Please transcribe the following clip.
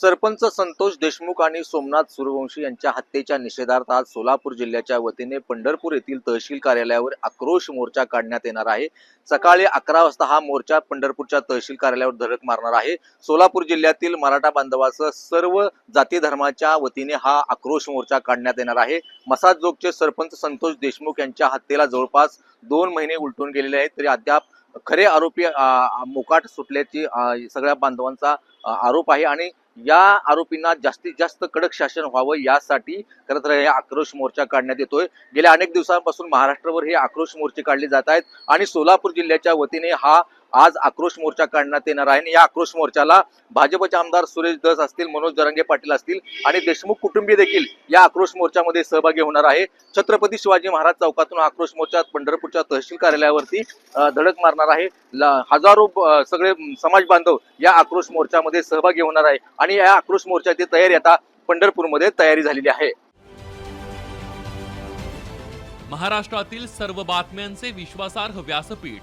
सरपंच संतोष देशमुख आणि सोमनाथ सूर्यवंशी यांच्या हत्येच्या निषेधार्थ आज सोलापूर जिल्ह्याच्या वतीने पंढरपूर येथील तहसील कार्यालयावर आक्रोश मोर्चा काढण्यात येणार आहे. सकाळी अकरा वाजता हा मोर्चा पंढरपूरच्या तहसील कार्यालयावर धडक मारणार आहे. सोलापूर जिल्ह्यातील मराठा बांधवासह सर्व जाती धर्माच्या वतीने हा आक्रोश मोर्चा काढण्यात येणार आहे. मसाजोगचे सरपंच संतोष देशमुख यांच्या हत्येला जवळपास दोन महिने उलटून गेलेले आहेत. तरी अद्याप खरे आरोपी मुकाट मोकाट सुटल्याची सगळ्या बांधवांचा आरोप आहे आणि या आरोपींना जास्तीत जास्त कडक शासन व्हावं यासाठी खरं तर हे आक्रोश मोर्चा काढण्यात येतोय. गेल्या अनेक दिवसांपासून महाराष्ट्रभर हे आक्रोश मोर्चे काढले जात आहेत आणि सोलापूर जिल्ह्याच्या वतीने हा आज आक्रोश मोर्चा काढण्यात येणार आहे. आणि या आक्रोश मोर्चाला भाजपचे आमदार सुरेश दस असतील मनोज जरांगे पाटील असतील आणि देशमुख कुटुंबीय देखील या आक्रोश मोर्चामध्ये सहभागी होणार आहे. छत्रपती शिवाजी महाराज चौकातून आक्रोश मोर्चा पंढरपूरच्या तहसील कार्यालयावरती धडक मारणार आहे. हजारो सगळे समाज बांधव या आक्रोश मोर्चामध्ये सहभागी होणार आहे. आणि या आक्रोश मोर्चाची तयारी आता पंढरपूरमध्ये तयारी झालेली आहे. महाराष्ट्रातील सर्व बातम्यांचे विश्वासार्ह व्यासपीठ